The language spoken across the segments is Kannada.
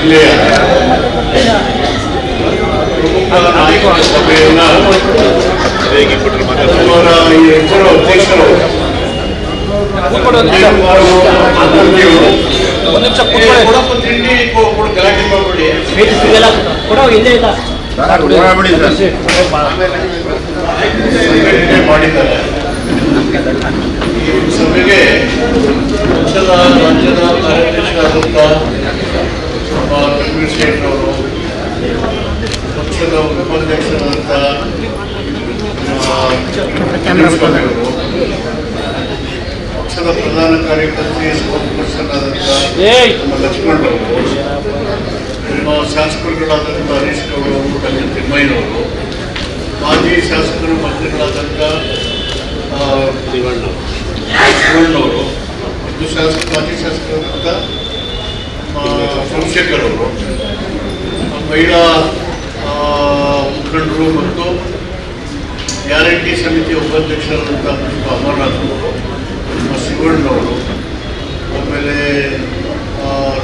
ಜಿಲ್ಲೆಯ ನಾಯಕರ ಸಭೆಯನ್ನ ಅವರ ಈ ಇಲ್ಲೇ ಸಭೆಗೆ ಪಕ್ಷದ ರಾಜ್ಯದ ಕಾರ್ಯಾಧ್ಯಕ್ಷರಾದಂಥ ನಮ್ಮ ಕಬೀರ್ ಶೇಖ್ ಅವರು ಪಕ್ಷದ ಉಪಾಧ್ಯಕ್ಷರಾದಂಥ ನಮ್ಮ ಸ್ವಾಮಿ ಅವರು ಪಕ್ಷದ ಪ್ರಧಾನ ಕಾರ್ಯದರ್ಶಿ ಸ್ಪೋರ್ಟ್ಸ್ ಪರ್ಸನ್ ಆದಂಥ ಏಯ್ ನಮ್ಮ ಲಕ್ಷ್ಮಣ್ ಅವರು ನಮ್ಮ ಶಾಸಕರುಗಳಾದಂಥ ಹರೀಶ್ ಗೌಡ ಅವರು ಡಾಕ್ಟರ್ ತಿಮ್ಮಯ್ಯನವರು ಮಾಜಿ ಶಾಸಕರು ಮಂತ್ರಿಗಳಾದಂಥ ಆ, ಶಿವಣ್ಣವರು ಮತ್ತು ಶಾಸಕ ಮಾಜಿ ಶಾಸಕರಾದಂಥ ಆ, ಸೋಮಶೇಖರ್ ಅವರು ಆ, ಮಹಿಳಾ ಮುಖಂಡರು ಮತ್ತು ಗ್ಯಾರಂಟಿ ಸಮಿತಿಯ ಉಪಾಧ್ಯಕ್ಷರಾದಂಥ ಪುಷ್ಪ ಅಮರನಾಥ್ ಅವರು ನಮ್ಮ ಶಿವಣ್ಣವರು ಆಮೇಲೆ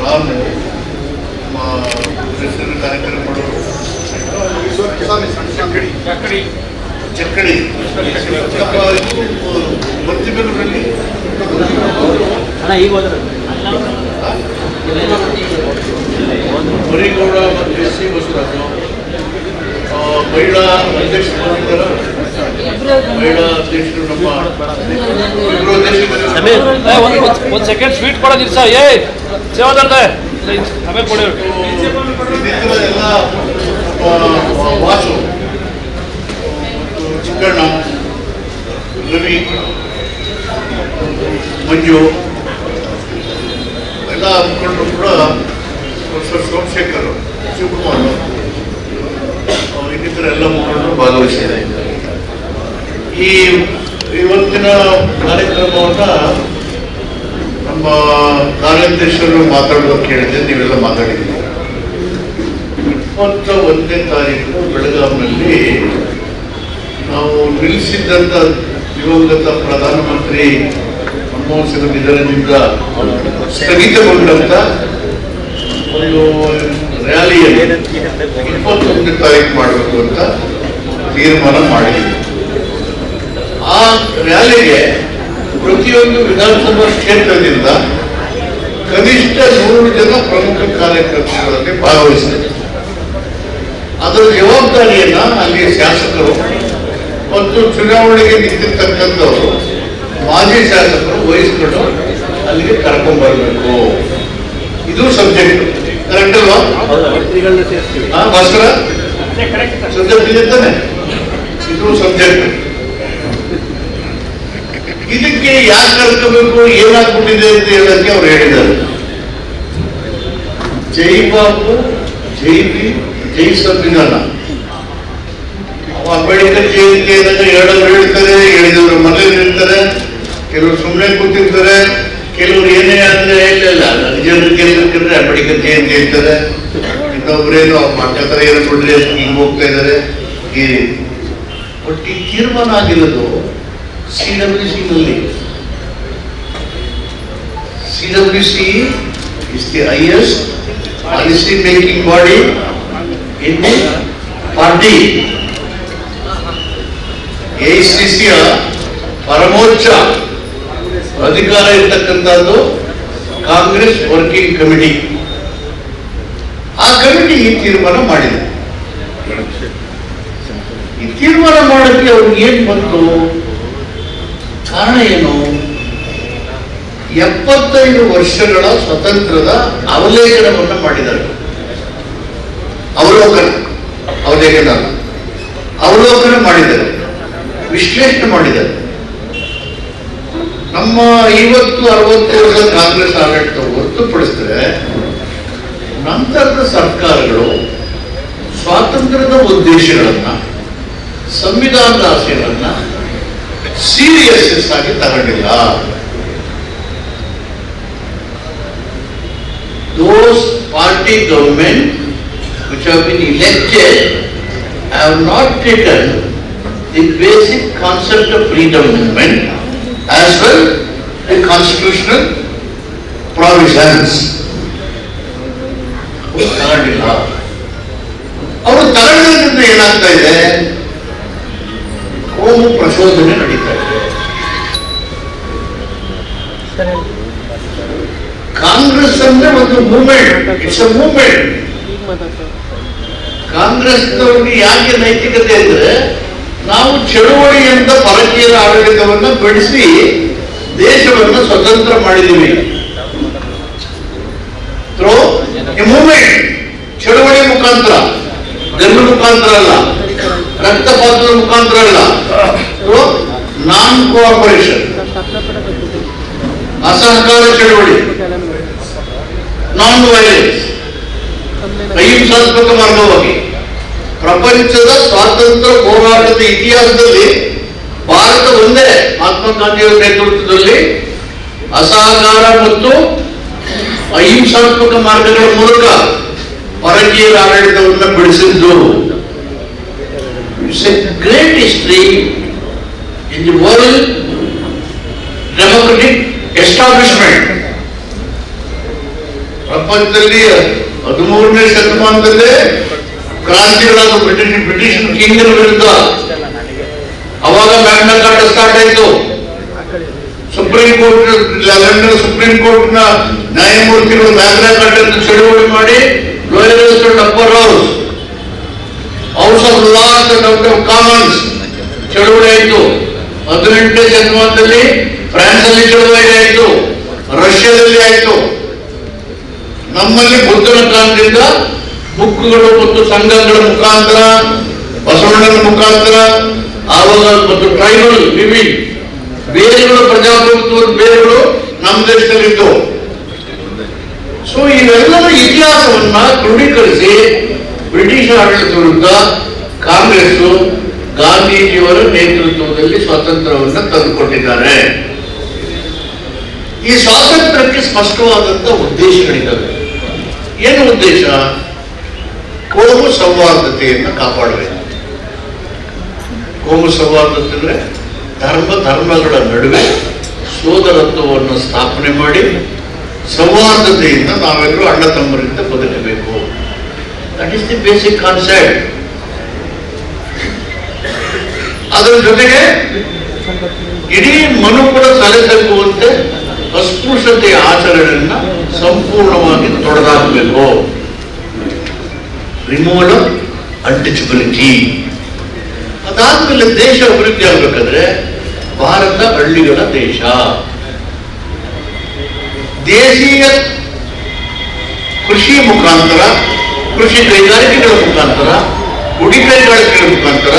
ರಾಮು ನಮ್ಮ ಹೆಸರು ಕಾರ್ಯಕ್ರಮ ಮಾಡೋರು. ಚಕ್ಕಡಿ. ಬರ್ತಿಬೇಕಲ್ಲಿ ಅಣ್ಣ ಈಗ ಹೋದ್ರೆ. ಮರಿಗೌಡ ಮತ್ತು ಎಸ್ ಸಿ ಬಸವರಾಜು ಮಹಿಳಾ ಅಧ್ಯಕ್ಷರು ಮಹಿಳಾ ಅಧ್ಯಕ್ಷರು ನಮ್ಮ ಒಂದು. ಏ, ಸೆಕೆಂಡ್ ಸ್ವೀಟ್ ಕೊಡೋದಿಲ್ಲ ಸರ್. ಏಯ್ ಸೇವಾದಂತೆ ಆಮೇಲೆ ಕೊಡಿ ಎಲ್ಲ ವಾಸು ಚಿಕ್ಕಣ್ಣ ರವಿ ಮಂಜು ಎಲ್ಲ ಮುಖಂಡರು ಸೋಮಶೇಖರ್ ಶಿವಕುಮಾರ್ ಇನ್ನಿತರ ಎಲ್ಲ ಮುಖಂಡರು ಭಾಗವಹಿಸಿದ್ದಾರೆ. ಈ ಇವತ್ತಿನ ಕಾರ್ಯಕ್ರಮವನ್ನು ನಮ್ಮ ಕಾರ್ಯಾಧ್ಯಕ್ಷರು ಮಾತಾಡೋದಕ್ಕೆ ಹೇಳಿದೆ ನೀವೆಲ್ಲ ಮಾತಾಡಿದ್ದೀರಿ. ಇಪ್ಪತ್ತ ಒಂದನೇ ತಾರೀಕು ಬೆಳಗಾವಿನಲ್ಲಿ ನಾವು ನಿಲ್ಲಿಸಿದ್ದಂಥ ದಿವಂಗತ ಪ್ರಧಾನಮಂತ್ರಿ ಮನಮೋಹನ್ ಸಿಂಗ್ ನಿಧನದಿಂದ ಸ್ಥಗಿತಗೊಂಡಂತ ರ್ಯಾಲಿಯಲ್ಲಿ ಇಪ್ಪತ್ತೊಂದನೇ ತಾರೀಕು ಮಾಡಬೇಕು ಅಂತ ತೀರ್ಮಾನ ಮಾಡಿದ್ದೀವಿ ಆ ರ್ಯಾಲಿಗೆ ಪ್ರತಿಯೊಂದು ವಿಧಾನಸಭಾ ಕ್ಷೇತ್ರದಿಂದ ಕನಿಷ್ಠ ನೂರು ಜನ ಪ್ರಮುಖ ಕಾರ್ಯಕರ್ತರಲ್ಲಿ ಭಾಗವಹಿಸಿದ್ದಾರೆ ಅದರ ಜವಾಬ್ದಾರಿಯನ್ನ ಅಲ್ಲಿ ಶಾಸಕರು ಮತ್ತು ಚುನಾವಣೆಗೆ ನಿಂತಿರ್ತಕ್ಕಂಥವರು ಮಾಜಿ ಶಾಸಕರು ವಹಿಸ್ಕೊಂಡು ಅಲ್ಲಿಗೆ ಕರ್ಕೊಂಡ್ಬರಬೇಕು ಇದು ಸಬ್ಜೆಕ್ಟ್. ಕರೆಕ್ಟ್ ಅಲ್ವಾ ಹಾ ಭಾಸ್ಕರ ಸಬ್ಜೆಕ್ಟ್ ಇದೆ ತಾನೆ ಇದು ಸಬ್ಜೆಕ್ಟ್ ಇದಕ್ಕೆ ಯಾಕೆ ಕರ್ಕೋಬೇಕು ಏನಾಗ್ಬಿಟ್ಟಿದೆ ಅಂತ ಹೇಳಕ್ಕೆ ಅವ್ರು ಹೇಳಿದ್ದಾರೆ. ಜೈ ಬಾಬು ಜೈ ಬಿ ಜೈ ಸಂವಿಧಾನ ಅಂಬೇಡ್ಕರ್ ಜಯಂತಿ ಏನಂದ್ರೆ ಹೇಳೋರು ಹೇಳ್ತಾರೆ ಹೇಳಿದವರು ಮನೇಲಿ ಇರ್ತಾರೆ ಕೆಲವರು ಸುಮ್ಮನೆ ಕೂತಿರ್ತಾರೆ. ಕೆಲವರು ಏನೇ ಆದ್ರೆ ಇಲ್ಲ ಜನರು ಗೆಲ್ಲಬೇಕಂದ್ರೆ ಅಂಬೇಡ್ಕರ್ ಜಯಂತಿ ಇರ್ತಾರೆ ಇನ್ನೊಬ್ರೇನು ಮಾತಾಡ್ತಾರೆ ಏನೋ ಕೊಡ್ರಿ ಹಿಂಗ್ ಹೋಗ್ತಾ ಇದಾರೆ ಈ ಈ ತೀರ್ಮಾನ ಆಗಿರೋದು ಸಿ ಡಬ್ಲ್ಯೂ ಸಿ ನಲ್ಲಿ. C W C is the highest policy making body in party ಎಐಸಿಸಿಯ ಪರಮೋಚ್ಚ ಅಧಿಕಾರ ಇರ್ತಕ್ಕಂಥದ್ದು ಕಾಂಗ್ರೆಸ್ ವರ್ಕಿಂಗ್ ಕಮಿಟಿ. ಆ ಕಮಿಟಿ ಈ ತೀರ್ಮಾನ ಮಾಡಿದೆ. ಈ ತೀರ್ಮಾನ ಮಾಡೋಕ್ಕೆ ಅವ್ರಿಗೆ ಏನ್ ಬಂತು? ಕಾರಣ ಏನು? ಎಪ್ಪತ್ತೈದು ವರ್ಷಗಳ ಸ್ವತಂತ್ರದ ಅವಲೇಖನವನ್ನು ಮಾಡಿದ್ದಾರೆ. ಅವಲೋಕನ ಅವಲೇಖನ. ಅವಲೋಕನ ಮಾಡಿದ್ದಾರೆ. ವಿಶ್ಲೇಷಣೆ ಮಾಡಿದ್ದಾರೆ. ನಮ್ಮ ಐವತ್ತು, ಅರವತ್ತು ವರ್ಷದ ಕಾಂಗ್ರೆಸ್ ಆಡಳಿತ ಹೊರತುಪಡಿಸಿದ್ರೆ ನಂತರದ ಸರ್ಕಾರಗಳು ಸ್ವಾತಂತ್ರ್ಯದ ಉದ್ದೇಶಗಳನ್ನ, ಸಂವಿಧಾನದ ಆಶಯಗಳನ್ನ ಸೀರಿಯಸ್ ಆಗಿ ತಗೊಂಡಿಲ್ಲ. Those party government which been elected I ಹ್ not taken the basic concept of freedom movement as well, the constitutional. ತಗೊಂಡಿಲ್ಲ ಅವರು ತಗೊಂಡಿದ್ದರಿಂದ ಏನಾಗ್ತಾ ಇದೆ? ಕೋಮು ಪ್ರಚೋದನೆ ನಡೀತಾ ಇದೆ. ಕಾಂಗ್ರೆಸ್ ಅಂದ್ರೆ ಒಂದು ಮೂವ್ಮೆಂಟ್ ಇಟ್ಸ್ ಅ ಕಾಂಗ್ರೆಸ್ ಕಾಂಗ್ರೆಸ್ನವ್ರಿಗೆ ಯಾಕೆ ನೈತಿಕತೆ ಅಂದ್ರೆ ನಾವು ಚಳುವಳಿಯಿಂದ ಪರಕೀಯರ ಆಡಳಿತವನ್ನು ಬೆಳೆಸಿ ದೇಶವನ್ನು ಸ್ವತಂತ್ರ ಮಾಡಿದ್ದೀವಿ. ಥ್ರೋ ಎ ಮೂಮೆಂಟ್ ಚಳುವಳಿ ಮುಖಾಂತರ ಗಲ್ಲು ಮುಖಾಂತರ ಅಲ್ಲ, ರಕ್ತಪಾತದ ಮುಖಾಂತರ ಅಲ್ಲ. ನಾನ್ ಕೋಆಪರೇಷನ್ ಅಸಹಕಾರ ಚಳುವಳಿ ನಾನ್ ವೈಲೆನ್ಸ್ ಅಹಿಂಸಾತ್ಮಕ ಮಾರ್ಗವಾಗಿ ಪ್ರಪಂಚದ ಸ್ವಾತಂತ್ರ್ಯ ಹೋರಾಟದ ಇತಿಹಾಸದಲ್ಲಿ ಭಾರತ ಒಂದೇ ಮಹಾತ್ಮ ಗಾಂಧಿಯವರ ನೇತೃತ್ವದಲ್ಲಿ ಅಸಹಕಾರ ಮತ್ತು ಅಹಿಂಸಾತ್ಮಕ ಮಾರ್ಗಗಳ ಮೂಲಕ ಪರಕೀಯರ ಆಡಳಿತವನ್ನು ಬೆಳೆಸಿದ್ದು it's a great history in the world democratic establishment ಪ್ರಪಂಚದಲ್ಲಿ ಹದಿಮೂರನೇ ಶತಮಾನದಲ್ಲೇ ಕ್ರಾಂತಿಗಳಾದ ಬ್ರಿಟಿಷ್ ಬ್ರಿಟಿಷ್ ಕಿಂಗ್ನ ವಿರುದ್ಧ ಅವಾಗ ಮ್ಯಾಗ್ನ ಕಾರ್ಟ ಸ್ಟಾರ್ಟ್ ಆಯಿತು. ಸುಪ್ರೀಂ ಕೋರ್ಟ್ ಲಂಡನ್ ಸುಪ್ರೀಂ ಕೋರ್ಟ್ನ ನ್ಯಾಯಮೂರ್ತಿಗಳು ಮ್ಯಾಗ್ನಾ ಕಾರ್ಟ ಚಳುವಳಿ ಮಾಡಿ lowers and upper house house of laws and of commons ಚಳುವಳಿ ಆಯಿತು. ಹದಿನೆಂಟನೇ ಶತಮಾನದಲ್ಲಿ ಫ್ರಾನ್ಸ್ ಅಲ್ಲಿ ಚಳುವಳಿ ಆಯಿತು. ರಷ್ಯಾದಲ್ಲಿ ಆಯಿತು. ನಮ್ಮಲ್ಲಿ ಬುದ್ಧನ ಕಾಲದಿಂದ ಬುಕ್ಗಳು ಮತ್ತು ಸಂಘಗಳ ಮುಖಾಂತರ, ಬಸವಣ್ಣನ ಮುಖಾಂತರ, ಆವಾಗ ಮತ್ತು ಟ್ರೈಬಲ್ ವಿವಿ, ಬೇರೆಗಳು, ಪ್ರಜಾಪ್ರಭುತ್ವದ ಬೇರೆಗಳು ನಮ್ಮ ದೇಶದಲ್ಲಿದ್ದವು ಸೊ ಇವೆಲ್ಲರ ಇತಿಹಾಸವನ್ನ ಕ್ರೋಢೀಕರಿಸಿ ಬ್ರಿಟಿಷ್ ಆಡಳಿತ ವಿರುದ್ಧ ಕಾಂಗ್ರೆಸ್ ಗಾಂಧೀಜಿಯವರ ನೇತೃತ್ವದಲ್ಲಿ ಸ್ವಾತಂತ್ರ್ಯವನ್ನು ತಂದುಕೊಟ್ಟಿದ್ದಾರೆ. ಈ ಸ್ವಾತಂತ್ರ್ಯಕ್ಕೆ ಸ್ಪಷ್ಟವಾದಂತ ಉದ್ದೇಶಗಳಿದ್ದಾವೆ. ಏನು ಉದ್ದೇಶ? ಕೋಮು ಸೌಹಾರ್ದತೆಯನ್ನು ಕಾಪಾಡಬೇಕು. ಕೋಮು ಸೌಹಾರ್ದತೆ ಅಂದರೆ ಧರ್ಮ ಧರ್ಮಗಳ ನಡುವೆ ಸೋದರತ್ವವನ್ನು ಸ್ಥಾಪನೆ ಮಾಡಿ ಸೌಹಾರ್ದತೆಯಿಂದ ನಾವೆಲ್ಲರೂ ಅಣ್ಣ ತಮ್ಮರಿಂದ ಬದುಕಬೇಕು. That is the basic concept ಅದರ ಜೊತೆಗೆ ಇಡೀ ಮನುಕುಲ ತಲೆ ತಗ್ಗುವಂತೆ ಅಸ್ಪೃಶ್ಯತೆಯ ಆಚರಣೆಯನ್ನು ಸಂಪೂರ್ಣವಾಗಿ ತೊಡೆದಾಕಬೇಕು. ರಿಮೂವಲ್ ಅಂಟಿಚಬಿಲಿಟಿ ಅದಾದ್ಮೇಲೆ ದೇಶ ಅಭಿವೃದ್ಧಿ ಆಗ್ಬೇಕಾದ್ರೆ ಭಾರತ ಹಳ್ಳಿಗಳ ದೇಶ. ದೇಶೀಯ ಕೃಷಿ ಮುಖಾಂತರ, ಕೃಷಿ ಕೈಗಾರಿಕೆಗಳ ಮುಖಾಂತರ, ಗುಡಿ ಕೈಗಾರಿಕೆಗಳ ಮುಖಾಂತರ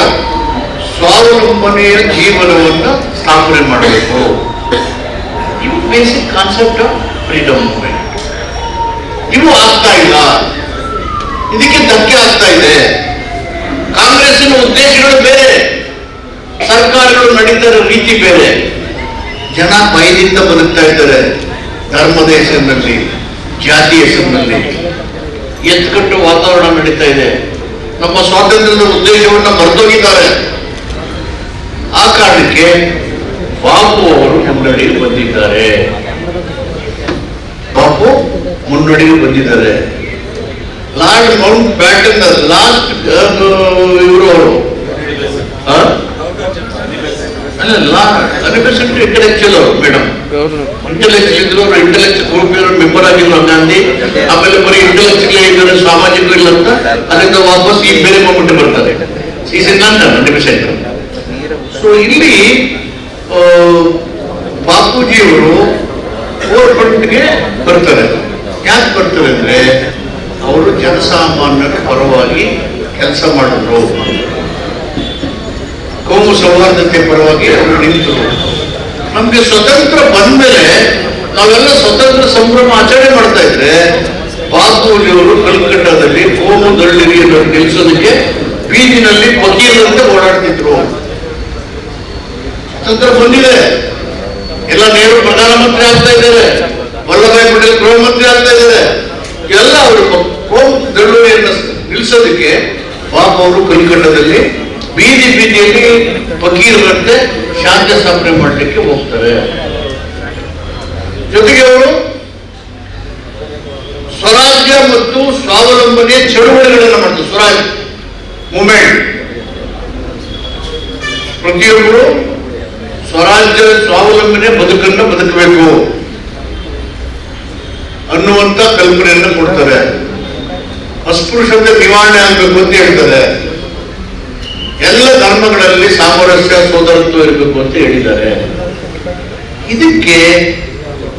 ಸ್ವಾವಲಂಬನೆಯ ಜೀವನವನ್ನು ಸ್ಥಾಪನೆ ಮಾಡಬೇಕು. ಇವು basic concept of freedom movement ಇವು ಆಗ್ತಾ ಇಲ್ಲ. ಇದಕ್ಕೆ ಧಕ್ಕೆ ಆಗ್ತಾ ಇದೆ. ಕಾಂಗ್ರೆಸ್ನ ಉದ್ದೇಶಗಳು ಬೇರೆ. ಸರ್ಕಾರಗಳು ನಡೀತಾ ಇರೋ ರೀತಿ ಬೇರೆ. ಜನ ಭಯದಿಂದ ಬದುಕ್ತಾ ಇದ್ದಾರೆ. ಧರ್ಮದ ಹೆಸರಿನಲ್ಲಿ ಜಾತಿ ಹೆಸರಿನಲ್ಲಿ. ಎತ್ಕಟ್ಟು ವಾತಾವರಣ ನಡೀತಾ ಇದೆ. ನಮ್ಮ ಸ್ವಾತಂತ್ರ್ಯದ ಉದ್ದೇಶವನ್ನ ಮರೆತೋಗಿದ್ದಾರೆ. ಆ ಕಾರಣಕ್ಕೆ ಬಾಬು ಅವರು ಮುನ್ನಡೆಗೆ ಬಂದಿದ್ದಾರೆ. ಬಾಬು ಮುನ್ನಡೆಗೆ ಬಂದಿದ್ದಾರೆ. ಲಾರ್ಡ್ ಮೌಂಟ್ ಬ್ಯಾಟನ್ ಲಾಸ್ಟ್ ಇವರು ಅವರು ಅನಿಬೆಸೆಂಟ್ ಇಂಟೆಲೆಕ್ಚುಯಲ್ ಅವರು ಮೇಡಮ್ ಇಂಟೆಲೆಕ್ಚುಯಲ್ ಅವರು ಇಂಟೆಲೆಕ್ಚುಯಲ್ ಗ್ರೂಪ್ ಮೆಂಬರ್ ಆಗಿದ್ರು ಗಾಂಧಿ. ಆಮೇಲೆ ಬರೀ ಇಂಟೆಲೆಕ್ಚುಯಲ್ ಇದ್ದಾರೆ ಸಾಮಾಜಿಕ ಇಲ್ಲ ಅಂತ. ಅದರಿಂದ ವಾಪಸ್ ಈ ಬೇರೆ ಮೊಮೆಂಟ್ ಬರ್ತಾರೆ. ಈಸ್ ಸೊ ಇಲ್ಲಿ ಅವರು ಗೋರ್ಮೆಂಟ್ಗೆ ಬರ್ತಾರೆ. ಯಾಕೆ ಬರ್ತಾರೆ ಅಂದ್ರೆ ಅವರು ಜನಸಾಮಾನ್ಯರ ಪರವಾಗಿ ಕೆಲಸ ಮಾಡಿದ್ರು. ಕೋಮು ಸೌಹಾರ್ದತೆ ಪರವಾಗಿ ಅವರು ನಿಂತರು. ನಮ್ಗೆ ಸ್ವತಂತ್ರ ಬಂದ್ಮೇಲೆ ನಾವೆಲ್ಲ ಸ್ವತಂತ್ರ ಸಂಭ್ರಮ ಆಚರಣೆ ಮಾಡ್ತಾ ಇದ್ರೆ ಬಾಪೂಜಿಯವರು ಕಲ್ಕಟ್ಟಾದಲ್ಲಿ ಕೋಮು ದಳ್ಳಿರಿಯನ್ನು ನಿಲ್ಸೋದಕ್ಕೆ ಬೀದಿನಲ್ಲಿ ವಕೀಲರಂತೆ ಓಡಾಡ್ತಿದ್ರು. ಸ್ವತಂತ್ರ ಬಂದಿದೆ. ಎಲ್ಲ ನೇರು ಪ್ರಧಾನಮಂತ್ರಿ ಆಗ್ತಾ ಇದ್ದಾರೆ. ವಲ್ಲಭಾಯಿ ಪಟೇಲ್ ಗೃಹ ಮಂತ್ರಿ ಆಗ್ತಾ ಇದ್ದಾರೆ. ಎಲ್ಲ ಅವರು ದಳುವೆಯನ್ನು ನಿಲ್ಲಿಸೋದಕ್ಕೆ ಬಾಬು ಅವರು ಕಲಿಕಂಡದಲ್ಲಿ ಬೀದಿ ಬೀದಿಯಲ್ಲಿ ಫಕೀರರಂತೆ ಶಾಂತಿ ಸ್ಥಾಪನೆ ಮಾಡಲಿಕ್ಕೆ ಹೋಗ್ತಾರೆ. ಜೊತೆಗೆ ಅವರು ಸ್ವರಾಜ್ಯ ಮತ್ತು ಸ್ವಾವಲಂಬನೆ ಚಳುವಳಿಗಳನ್ನು ಮಾಡ್ತಾರೆ. ಸ್ವರಾಜ್ ಮೂಮೆಂಟ್. ಪ್ರತಿಯೊಬ್ಬರು ಸ್ವರಾಜ್ಯ, ಸ್ವಾವಲಂಬನೆ ಬದುಕನ್ನು ಬದುಕಬೇಕು. ಅನ್ನುವಂತ ಕಲ್ಪನೆಯನ್ನು ಕೊಡ್ತಾರೆ. ಅಸ್ಪೃಶ್ಯತೆ ನಿವಾರಣೆ ಆಗಬೇಕು ಅಂತ ಹೇಳ್ತಾರೆ. ಎಲ್ಲ ಧರ್ಮಗಳಲ್ಲಿ ಸಾಮರಸ್ಯ ಸೋದರತ್ವ ಇರಬೇಕು ಅಂತ ಹೇಳಿದ್ದಾರೆ. ಇದಕ್ಕೆ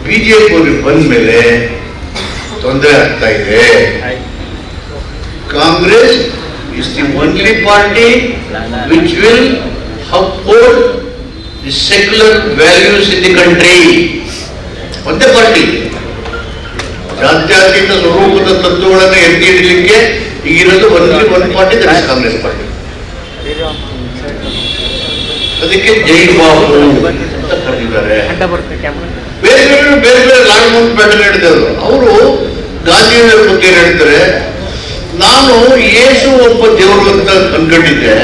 ಬಿಜೆಪಿ ಅವರು ಬಂದ ಮೇಲೆ ತೊಂದರೆ ಆಗ್ತಾ ಇದೆ. Congress is the only party which will uphold the secular values in the country ಒಂದೇ ಪಾರ್ಟಿ ಜಾತ್ಯತೀತ ಸ್ವರೂಪದ ತತ್ವಗಳನ್ನು ಎತ್ತಿ ಹಿಡಲಿಕ್ಕೆ ಈಗಿರೋದು ಒಂದೇ ಒಂದು ಪಾರ್ಟಿ ಕಾಂಗ್ರೆಸ್ ಪಾರ್ಟಿ ಅದಕ್ಕೆ ಜೈ ಬಾಬು ಅಂತ ಕರೆದಿದ್ದಾರೆ. ಬೇರೆ ಬೇರೆ ಬೇರೆ ಬೇರೆ ಬ್ಯಾಟನ್ ಹೇಳಿದರು ಅವರು ಗಾಂಧಿಯವರ ಬಗ್ಗೆ ಹೇಳ್ತಾರೆ ನಾನು ಯೇಸು ಒಬ್ಬ ದೇವರು ಅಂತ ಅನ್ಕೊಂಡಿದ್ದೆ.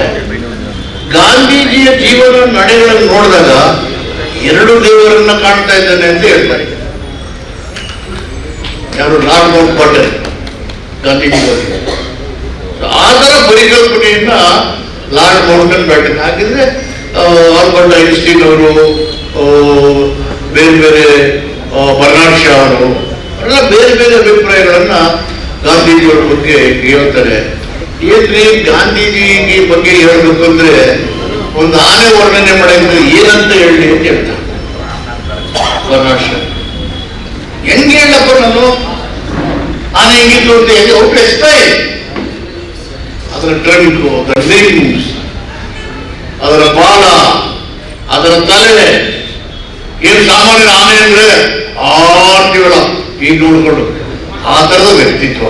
ಗಾಂಧೀಜಿಯ ಜೀವನ ನಡೆಗಳನ್ನು ನೋಡಿದಾಗ ಎರಡು ದೇವರನ್ನ ಕಾಣ್ತಾ ಇದ್ದಾನೆ ಅಂತ ಹೇಳ್ತಾರೆ. ಯಾರು ಬ್ಯಾಟನ್ ಗಾಂಧೀಜಿ ಆ ಥರ ಪರಿಕಲ್ಪನೆಯನ್ನ ಲಾರ್ಡ್ ಮೌಂಟನ್ ಬ್ಯಾಟನ್ ಹಾಕಿದ್ರೆ ಆಲ್ಬರ್ಟ್ ಐನ್ಸ್ಟೀನ್ ಅವರು ಬೇರೆ ಬೇರೆ ಬರ್ನಾಡ್ ಶಾ ಅವರು, ಎಲ್ಲ ಬೇರೆ ಬೇರೆ ಅಭಿಪ್ರಾಯಗಳನ್ನ ಗಾಂಧೀಜಿಯವರ ಬಗ್ಗೆ ಹೇಳ್ತಾರೆ. ಏನ್ರಿ ಗಾಂಧೀಜಿ ಬಗ್ಗೆ ಹೇಳಬೇಕು ಅಂದ್ರೆ ಒಂದು ಆನೆ ವರ್ಣನೆ ಮಾಡಿದ್ರೆ ಏನಂತ ಹೇಳಿ ಅಂತ ಹೇಳ್ತಾರೆ. Bernard Shaw. ಹೆಂಗೆ ಹೇಳಪ್ಪ ನಾನು ಆನೆ ಹೆಂಗಿತ್ತು ಅಂತ ಹೇಳಿ ಅವ್ರು ಎಷ್ಟೇ ಅದರ ಟ್ರಂಕು ಅದರ ಲಿಂಗ್ಸ್ ಅದರ ಬಾಲ, ಅದರ ತಲೆ. ಏನು ಸಾಮಾನ್ಯ ಆನೆ ಅಂದ್ರೆ ಆರ್ತಿಗಳ. ಈಗ ನೋಡ್ಕೊಂಡು ಆ ತರದ ವ್ಯಕ್ತಿತ್ವ.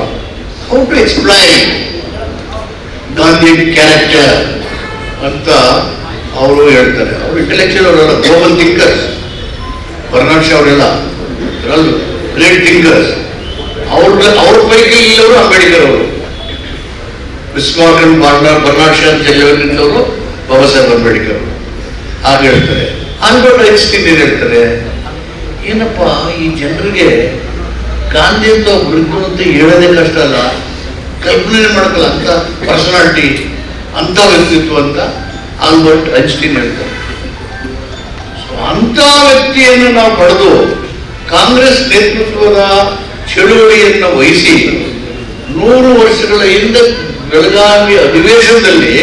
How to explain Gandhi character ಅಂತ ಅವರು ಹೇಳ್ತಾರೆ. ಅವರು ಇಂಟೆಲೆಕ್ಚುಯಲ್ ಅವರೆಲ್ಲ ಗ್ಲೋಬಲ್ ಥಿಂಕರ್ಸ್ ಬರ್ನಾಡ್ ಅವರೆಲ್ಲ. ಗ್ರೇಟ್ ಥಿಂಕರ್ಸ್ ಅವ್ರ ಅವ್ರ ಪೈಕಿ ಇಲ್ಲವರು ಅಂಬೇಡ್ಕರ್ ಅವರು ವಿಸ್ಮಾರ್ಕನ್ ಬಾರ್ನರ್ ಬರ್ನಾಡ್ ಶಾ ನಿಂತವರು, ಬಾಬಾ ಸಾಹೇಬ್ ಅಂಬೇಡ್ಕರ್ ಅವರು ಹಾಗೆ ಹೇಳ್ತಾರೆ. ಆಲ್ಬರ್ಟ್ ಐನ್ಸ್ಟೀನ್ ಏನ್ ಹೇಳ್ತಾರೆ. ಏನಪ್ಪ, ಈ ಜನರಿಗೆ ಗಾಂಧಿ ಅಂತ ಒಬ್ರು ಅಂತ ಹೇಳೋದೇ ಕಷ್ಟ ಅಲ್ಲ. ಕಲ್ಪನೆ ಮಾಡ್ಕಲ್ಲ ಅಂತ ಪರ್ಸನಾಲಿಟಿ ಅಂತ ವ್ಯಕ್ತಿತ್ವ ಅಂತ ಆಲ್ಬರ್ಟ್ ಐನ್ಸ್ಟೀನ್ ಹೇಳ್ತಾರೆ. ಸೊ ಅಂತ ವ್ಯಕ್ತಿಯನ್ನು ನಾವು ಪಡೆದು ಕಾಂಗ್ರೆಸ್ ನೇತೃತ್ವದ ಚಳುವಳಿಯನ್ನು ವಹಿಸಿ ನೂರು ವರ್ಷಗಳ ಹಿಂದೆ ಬೆಳಗಾವಿ ಅಧಿವೇಶನದಲ್ಲಿ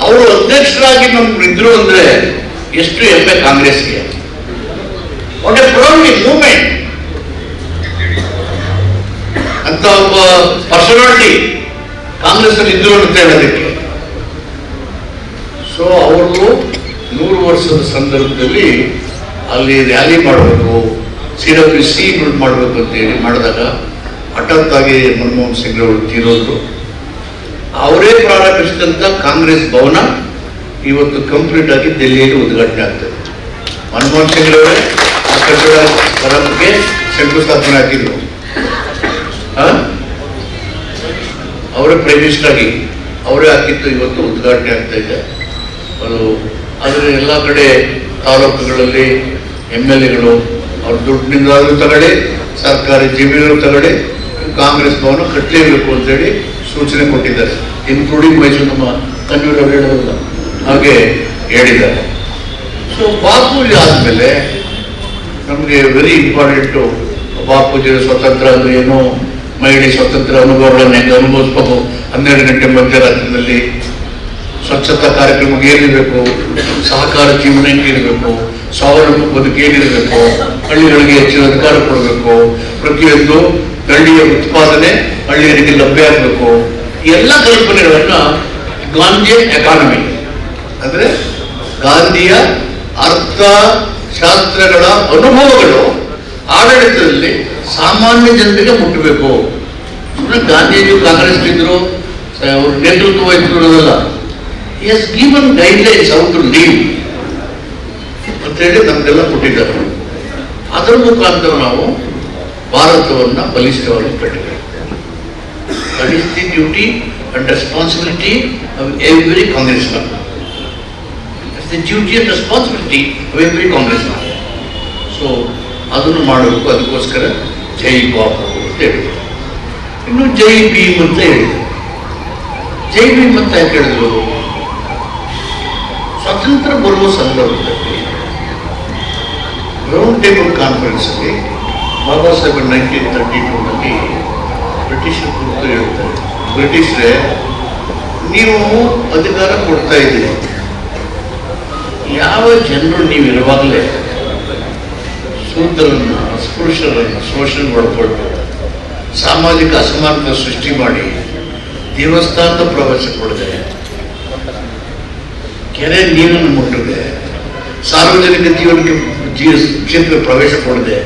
ಅವರು ಅಧ್ಯಕ್ಷರಾಗಿ ನಮ್ಗೆ ಇದ್ರು ಅಂದ್ರೆ ಎಷ್ಟು ಹೆಮ್ಮೆ ಕಾಂಗ್ರೆಸ್ಗೆ. ಮೂವ್ಮೆಂಟ್ ಅಂತ ಒಬ್ಬ ಪರ್ಸನಾಲಿಟಿ ಕಾಂಗ್ರೆಸ್ ಅಲ್ಲಿ ಇದ್ರು ಅಂತ ಹೇಳೋದಕ್ಕೆ. ಸೊ ಅವರು ನೂರು ವರ್ಷದ ಸಂದರ್ಭದಲ್ಲಿ ಅಲ್ಲಿ ರ್ಯಾಲಿ ಮಾಡಬೇಕು ಸಿ ಸಿ ಮಾಡಬೇಕು ಅಂತ ಹೇಳಿ ಮಾಡಿದಾಗ ಹಠಾತ್ತಾಗಿ ಮನಮೋಹನ್ ಸಿಂಗ್ ಅವರು ತೀರೋದ್ರು. ಅವರೇ ಪ್ರಾರಂಭಿಸಿದಂಥ ಕಾಂಗ್ರೆಸ್ ಭವನ ಇವತ್ತು ಕಂಪ್ಲೀಟ್ ಆಗಿ ದೆಹಲಿಯಲ್ಲಿ ಉದ್ಘಾಟನೆ ಆಗ್ತದೆ. ಮನಮೋಹನ್ ಸಿಂಗ್ ಅವರೇ ಆ ಕಟ್ಟಡ ಪ್ರಾರಂಭಕ್ಕೆ ಶಂಕುಸ್ಥಾಪನೆ ಹಾಕಿದ್ರು? ಅವರೇ ಪ್ರೈಮ್ ಮಿನಿಸ್ಟರ್ ಆಗಿ ಅವರೇ ಹಾಕಿತ್ತು ಇವತ್ತು ಉದ್ಘಾಟನೆ ಆಗ್ತಾ ಇದೆ. ಅದು, ಆದರೆ ಎಲ್ಲ ಕಡೆ ತಾಲೂಕುಗಳಲ್ಲಿ ಎಂ ಎಲ್ ಎಗಳು ಅವ್ರ ದುಡ್ಡಿನಿಂದಾದ್ರೂ ತಗೊಳ್ಳಿ, ಸರ್ಕಾರಿ ಜಮೀನು ತಗೊಳ್ಳಿ, ಕಾಂಗ್ರೆಸ್ ಭವನ ಕಟ್ಟಲೇಬೇಕು ಅಂತೇಳಿ ಸೂಚನೆ ಕೊಟ್ಟಿದ್ದಾರೆ. ಇನ್ಕ್ಲೂಡಿಂಗ್ ಮೈಸೂರು ನಮ್ಮ ಕನ್ನಡ ಹೇಳೋದಿಲ್ಲ ಹಾಗೆ ಹೇಳಿದ್ದಾರೆ. ಸೊ ಬಾಪೂಜಿ ಆದಮೇಲೆ ನಮಗೆ ವೆರಿ ಇಂಪಾರ್ಟೆಂಟು ಬಾಪೂಜಿ ಸ್ವತಂತ್ರ ಅಂದ್ರೆ ಏನು, ಮಹಿಳೆ ಸ್ವತಂತ್ರ ಅನುಭವಗಳನ್ನು ಹೆಂಗೆ ಅನುಭವಿಸ್ಬೋದು, ಹನ್ನೆರಡು ಗಂಟೆ ಮಧ್ಯರಾತ್ರಿನಲ್ಲಿ ಸ್ವಚ್ಛತಾ ಕಾರ್ಯಕ್ರಮಕ್ಕೆ ಏನಿರಬೇಕು, ಸಹಕಾರ ಜೀವನ ಹೆಂಗಿರಬೇಕು ಸ್ವಾವಲಂಬ ಬದುಕು ಏನಿರಬೇಕು ಹಳ್ಳಿಗಳಿಗೆ ಹೆಚ್ಚಿನ ಅಧಿಕಾರ ಕೊಡಬೇಕು, ಪ್ರತಿಯೊಂದು ಹಳ್ಳಿಯ ಉತ್ಪಾದನೆ ಹಳ್ಳಿಯರಿಗೆ ಲಭ್ಯ ಆಗಬೇಕು. ಎಲ್ಲ ಕಲ್ಪನೆಗಳನ್ನ ಗಾಂಧಿಯ ಎಕಾನಮಿ ಅಂದ್ರೆ ಗಾಂಧಿಯ ಅರ್ಥಶಾಸ್ತ್ರಗಳ ಅನುಭವಗಳು ಆಡಳಿತದಲ್ಲಿ ಸಾಮಾನ್ಯ ಜನರಿಗೆ ಮುಟ್ಟಬೇಕು. ಗಾಂಧೀಜಿ ಕಾಂಗ್ರೆಸ್ ಇದ್ರು, ಅವರು ನೇತೃತ್ವ ವಹಿಸಿರೋದಲ್ಲ as guidelines how to leave ಅಂತೇಳಿ ನಮ್ಗೆಲ್ಲ ಕೊಟ್ಟಿದ್ದಾರೆ. ಅದರ ಮುಖಾಂತರ ನಾವು ಭಾರತವನ್ನು ಬಲಿಷ್ಠವಾಗಿ ಕಟ್ಟಬೇಕು the duty and responsibility every Congress man the duty and responsibility of every Congress man so ಅದನ್ನು ಮಾಡಬೇಕು, ಅದಕ್ಕೋಸ್ಕರ ಜೈ ಬಾಬು ಅಂತ ಹೇಳಿದ್ರು. ಇನ್ನು ಜೈ ಭೀಮ್ ಅಂತ ಹೇಳಿದ್ರು. ಜೈ ಭೀಮ್ ಅಂತ ಹೇಳಿದ್ರು? ಸ್ವಾತಂತ್ರ್ಯ ಬರುವ ಸಂದರ್ಭದಲ್ಲಿ ರೌಂಡ್ ಟೇಬಲ್ ಕಾನ್ಫರೆನ್ಸ್ ಅಲ್ಲಿ ಬಾಬಾ ಸಾಹೇಬ್ ನೈನ್ಟೀನ್ ತರ್ಟಿ ಟೂನಲ್ಲಿ ಬ್ರಿಟಿಷರು ಕುರಿತು ಹೇಳ್ತಾರೆ. ಬ್ರಿಟಿಷರೇ ನೀವು ಅಧಿಕಾರ ಕೊಡ್ತಾ ಇದ್ದೀರಿ. ಯಾವ ಜನರು ನೀವು ಇರುವಾಗಲೇ ಶೂದ್ರರನ್ನ ಅಸ್ಪೃಶ್ಯರನ್ನು ಶೋಷಣೆ ಮಾಡಿಕೊಂಡು ಸಾಮಾಜಿಕ ಅಸಮಾನತೆ ಸೃಷ್ಟಿ ಮಾಡಿ ದೇವಸ್ಥಾನದ ಪ್ರವೇಶ ಕೊಡದೆ. ಕೆರೆ ನೀರನ್ನು ಮುಟ್ಟದೆ ಸಾರ್ವಜನಿಕ ಜೀವನಕ್ಕೆ ಜೀವ ಕ್ಷೇತ್ರ ಪ್ರವೇಶ ಕೊಡದೆ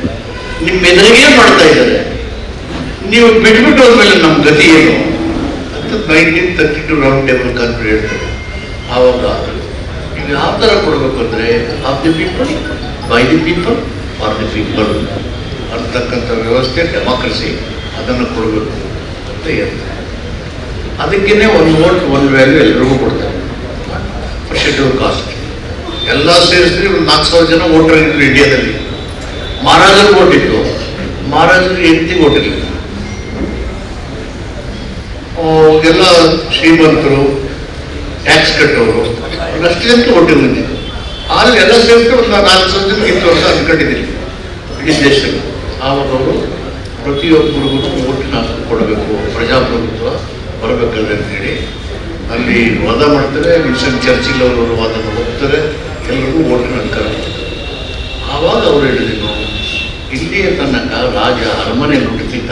ನಿಮ್ಮ ಎದುರಿಗೆ ಮಾಡ್ತಾ ಇದ್ದಾರೆ. ನೀವು ಬಿಟ್ಬಿಟ್ಟು ಹೋದ್ಮೇಲೆ ನಮ್ಮ ಗತಿ ಏನು? ಅಂತ nineteen thirty two round table conference ಹೇಳ್ತಾರೆ. ಆವಾಗ ನೀವು ಯಾವ ಥರ ಕೊಡಬೇಕು ಅಂದರೆ of the people by the people for the people ಅಂತಕ್ಕಂಥ ವ್ಯವಸ್ಥೆ ಡೆಮಾಕ್ರಸಿ ಅದನ್ನು ಕೊಡಬೇಕು ಅಂತ ಹೇಳ್ತಾರೆ. ಅದಕ್ಕೇನೆ ಒಂದು ವೋಟ್ ಒಂದು ವ್ಯಾಲ್ಯೂ ಎಲ್ಲರಿಗೂ ಕೊಡ್ತಾರೆ. ಶೆಡ್ಯೂಲ್ ಕಾಸ್ಟ್ ಎಲ್ಲ ಸೇರಿಸಿದ್ರೆ ಒಂದು ನಾಲ್ಕು ಸಾವಿರ ಜನ ವೋಟರ್ ಇದ್ರು ಇಂಡಿಯಾದಲ್ಲಿ. ಮಹಾರಾಜರು ಓಟಿತ್ತು. ಮಹಾರಾಜರು ಎಂತಿ ವೋಟ್ ಇರಲಿಲ್ಲ ಎಲ್ಲ ಶ್ರೀಮಂತರು ಟ್ಯಾಕ್ಸ್ ಕಟ್ಟೋರು ಅಷ್ಟೇ ಜನಕ್ಕೆ ಓಟಿ ಬಂದಿದ್ದು ಆದ್ರೆ ಎಲ್ಲ ಸೇರಿಸಿದ್ರೆ ಒಂದು ನಾಲ್ಕು ಸಾವಿರ ಜನ ಇತ್ತು ಅಂತ ಅನ್ಕೊಂಡಿದ್ದೀನಿ ಇಡೀ ದೇಶದಲ್ಲಿ. ಆವಾಗ ಅವರು ಪ್ರತಿಯೊಬ್ಬರಿಗೂ ಓಟಿನ ಹಕ್ಕು ಕೊಡಬೇಕು, ಪ್ರಜಾಪ್ರಭುತ್ವ ಬರಬೇಕಲ್ಲ ಅಂತೇಳಿ ಅಲ್ಲಿ ವಾದ ಮಾಡ್ತಾರೆ ವಿನ್ಸನ್ ಚರ್ಚಿಲ್ ಅವರು ವಾದ ಹೋಗ್ತಾರೆ. ಎಲ್ಲರಿಗೂ ಓಟ್ ಕೊಡ್ತಾರೆ. ಆವಾಗ ಅವರು ಹೇಳಿದ್ರು ಇಲ್ಲಿಯ ತನಕ ರಾಜ ಅರಮನೆಯಲ್ಲಿ ಹುಟ್ಟುತ್ತಿದ್ದ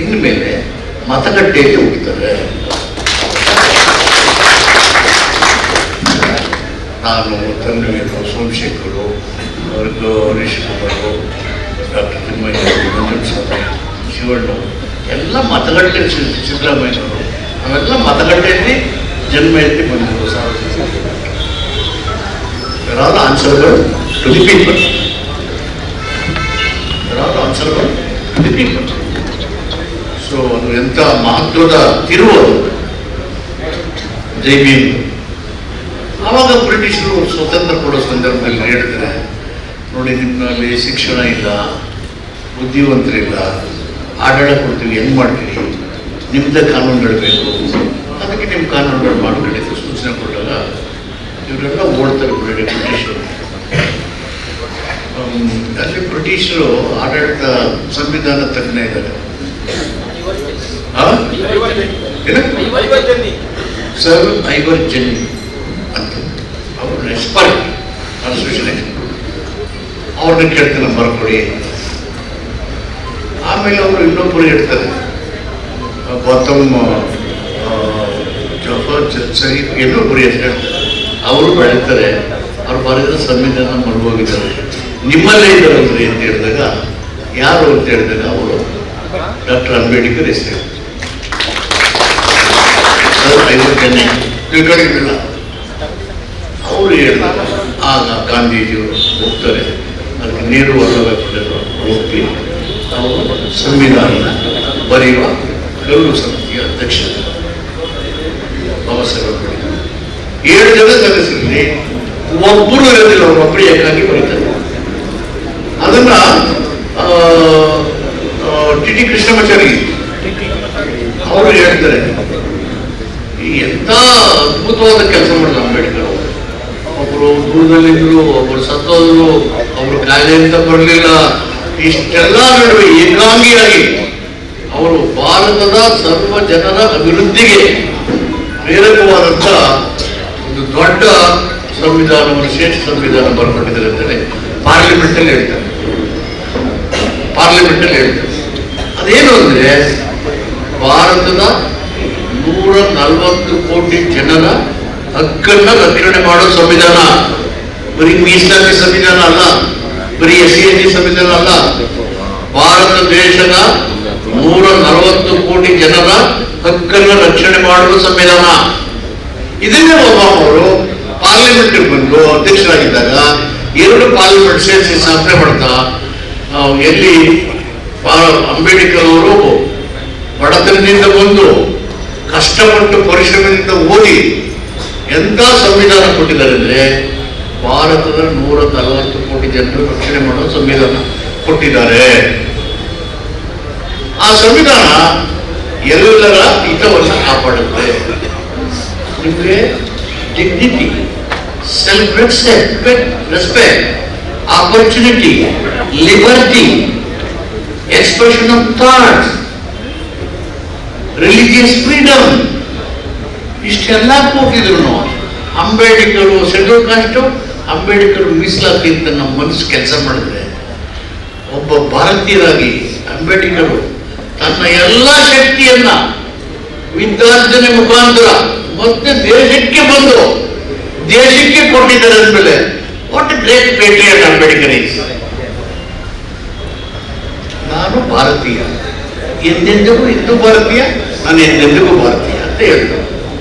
ಇನ್ಮೇಲೆ ಮತಗಟ್ಟೆಯಲ್ಲಿ ಹೋಗ್ತಾರೆ ನಾನು ತಂದೆಯನ್ನು ಸೋಮಶೇಖರು ಅವ್ರಿಗೂ ಹರೀಶ್ ಕುಮಾರು ಡಾಕ್ಟರ್ ಸ್ವಾಮಿ, ಶಿವಣ್ಣ, ಎಲ್ಲ ಮತಗಟ್ಟೆ ಸಿದ್ದರಾಮಯ್ಯನವರು, ಅವೆಲ್ಲ ಮತಗಟ್ಟೆಯಲ್ಲಿ ಜನ್ಮ ಎತ್ತಿ ಬಂದಿದ್ದರು ಸಾರ್ವಜನಿಕ ಆಲ್ ಆನ್ಸರ್ಗಳು ಟು ದಿ ಪೀಪಲ್ ಆಲ್ ಆನ್ಸರ್ಗಳು ಟು ದಿ ಪೀಪಲ್ ಸೊ ಅದು ಎಂಥ ಮಹತ್ವದ ತಿರುವು ಜೈ ಭೀಮ್. ಆವಾಗ ಬ್ರಿಟಿಷರು ಸ್ವತಂತ್ರ ಕೊಡೋ ಸಂದರ್ಭದಲ್ಲಿ ಹೇಳ್ತಾರೆ ನೋಡಿ ನಿಮ್ಮಲ್ಲಿ ಶಿಕ್ಷಣ ಇಲ್ಲ, ಬುದ್ಧಿವಂತರಿಲ್ಲ, ಆಡಳಿತ ಕೊಡ್ತೀವಿ, ಹೆಂಗೆ ಮಾಡ್ತೀರಿ? ನಿಮ್ಮದೇ ಕಾನೂನುಗಳು ಬೇಕು. ಬ್ರಿಟಿಷರು ಆಡಳಿತ ಸಂವಿಧಾನ ತಜ್ಞ ಇದ್ದಾರೆ? ಸರ್ ಐವರ್ ಜೆನ್ನಿ ಅಂತ. ಅವರು ಎಕ್ಸ್ಪರ್ಟ್ ಕಾನ್ಸ್ಟಿಟ್ಯೂಷನ್ ಅವ್ರನ್ನ ಕೇಳ್ತಾರೆ ಮರ್ಕೊಡಿ ಆಮೇಲೆ ಅವರು ಇನ್ನೊಬ್ಬರು ಹೇಳ್ತಾರೆ ಗೌತಮ್ ಜಫರ್ ಸರಿ ಇನ್ನೊಬ್ಬರು ಹೇಳ್ತಾರೆ. ಅವರು ಬೆಳೀತಾರೆ, ಅವ್ರು ಬರೆದ ಸಂವಿಧಾನ ಮರುಗೋಗಿದ್ದಾರೆ ನಿಮ್ಮಲ್ಲೇ ಇದ್ದಾರಲ್ರಿ ಅಂತ ಹೇಳಿದಾಗ ಯಾರು ಅಂತ ಹೇಳಿದಾಗ ಅವರು ಡಾಕ್ಟರ್ ಅಂಬೇಡ್ಕರ್ ಹೆಸರು. ಜನ. ಅವರು ಹೇಳ ಆಗ ಗಾಂಧೀಜಿಯವರು ಹೋಗ್ತಾರೆ. ಅದಕ್ಕೆ ನೀರು ವಲ್ಲಭಾಯ್ ಒಪ್ಪಿ ಹೋಗಿ ಅವರು ಸಂವಿಧಾನ ಬರೆಯುವ ಕಲ್ಲು ಸಮಿತಿಯ ಅಧ್ಯಕ್ಷ ಬಾಬಾ ಏಳು ಜನ ಸದಸ್ಯರಲ್ಲಿ ಒಬ್ಬರು ಇರೋದಿಲ್ಲ ಅವರು ಒಬ್ಬರು ಏಕಾಗಿ ಬರೀತಾರೆ ಅದನ್ನ ಟಿ ಟಿ ಕೃಷ್ಣಮಾಚಾರಿ ಅವರು ಹೇಳ್ತಾರೆ ಈ ಎಂತ ಅದ್ಭುತವಾದ ಕೆಲಸ ಮಾಡಿದ ಅಂಬೇಡ್ಕರ್ ಅವರು. ಒಬ್ರು ದೂರದಲ್ಲಿದ್ರು, ಒಬ್ರು ಸತ್ತೋದ್ರು ಒಬ್ರು ಕಾಯಿಲೆ ಅಂತ ಬರಲಿಲ್ಲ. ಇಷ್ಟೆಲ್ಲ ನಡುವೆ ಏಕಾಂಗಿಯಾಗಿ ಅವರು ಭಾರತದ ಸರ್ವ ಜನರ ಅಭಿವೃದ್ಧಿಗೆ ಪ್ರೇರಕವಾದಂತ ಒಂದು ದೊಡ್ಡ ಸಂವಿಧಾನವನ್ನು ಶ್ರೇಷ್ಠ ಸಂವಿಧಾನ ಬರ್ಕೊಂಡಿದ್ದಾರೆ ಅಂತೇಳಿ ಪಾರ್ಲಿಮೆಂಟ್ ಅಲ್ಲಿ ಹೇಳ್ತಾರೆ. ಪಾರ್ಲಿಮೆಂಟ್ ಅಲ್ಲಿ ಹೇಳ್ತಾರೆ ಅದೇನು ಅಂದ್ರೆ ಭಾರತದ ನೂರ ನಲವತ್ತು ಕೋಟಿ ಜನರ ಹಕ್ಕನ್ನ ರಕ್ಷಣೆ ಮಾಡೋ ಸಂವಿಧಾನ. ಬರೀ ಮೀಸಲಾತಿ ಸಂವಿಧಾನ ಅಲ್ಲ, ಬರೀ ಎಸ್ ಸಿ ಸಂವಿಧಾನ ಅಲ್ಲ. ಭಾರತ ದೇಶದ ನೂರ ನಲವತ್ತು ಕೋಟಿ ಜನರ ಹಕ್ಕನ್ನ ರಕ್ಷಣೆ ಮಾಡುವ ಸಂವಿಧಾನ. ಇದನ್ನೇ ಒಬಾಮ ಅವರು ಪಾರ್ಲಿಮೆಂಟ್ ಬಂದು ಅಧ್ಯಕ್ಷರಾಗಿದ್ದಾಗ ಎರಡು ಪಾರ್ಲಿಮೆಂಟ್ ಸೇರಿಸಿ ಸ್ಥಾಪನೆ ಮಾಡ್ತಾ ಆ, ಎಲ್ಲಿ ಅಂಬೇಡ್ಕರ್ ಅವರು ಬಡತನದಿಂದ ಬಂದು ಕಷ್ಟಪಟ್ಟು ಪರಿಶ್ರಮದಿಂದ ಓದಿ ಎಂತ ಸಂವಿಧಾನ ಕೊಟ್ಟಿದ್ದಾರೆ ಅಂದ್ರೆ ಭಾರತದ ನೂರ ನಲವತ್ತು ಕೋಟಿ ಜನರು ರಕ್ಷಣೆ ಮಾಡೋ ಸಂವಿಧಾನ ಕೊಟ್ಟಿದ್ದಾರೆ. ಆ ಸಂವಿಧಾನ ಎಲ್ಲರ ಹಿತವನ್ನು ಕಾಪಾಡುತ್ತೆ. ನಿಮಗೆ dignity self respect opportunity liberty expression of thoughts, religious freedom ಇಷ್ಟೆಲ್ಲ ಕೊಟ್ಟಿದ್ರು ಅಂಬೇಡ್ಕರ್ ಶೆಡ್ಯೂಲ್ ಕಾಸ್ಟ್ ಅಂಬೇಡ್ಕರ್ ಮೀಸಲಾತಿ ಅಂತ ನಮ್ಮ ಮನಸ್ಸು ಕೆಲಸ ಮಾಡಿದ್ರೆ ಒಬ್ಬ ಭಾರತೀಯರಾಗಿ ಅಂಬೇಡ್ಕರ್ ತನ್ನ ಎಲ್ಲ ಶಕ್ತಿಯನ್ನ ವಿದ್ಯಾರ್ಜನೆ ಮುಖಾಂತರ ಮತ್ತೆ ದೇಶಕ್ಕೆ ಬಂದು ದೇಶಕ್ಕೆ ಕೊಟ್ಟಿದ್ದಾರೆ ಅಂದಮೇಲೆ what great patriot Ambedkar is ನಾನು ಭಾರತೀಯ. ಎಂದೆಂದಿಗೂ ಇದ್ದು ಭಾರತೀಯ ನಾನು ಎಂದೆಂದಿಗೂ ಭಾರತೀಯ ಅಂತ ಹೇಳ್ತಾರೆ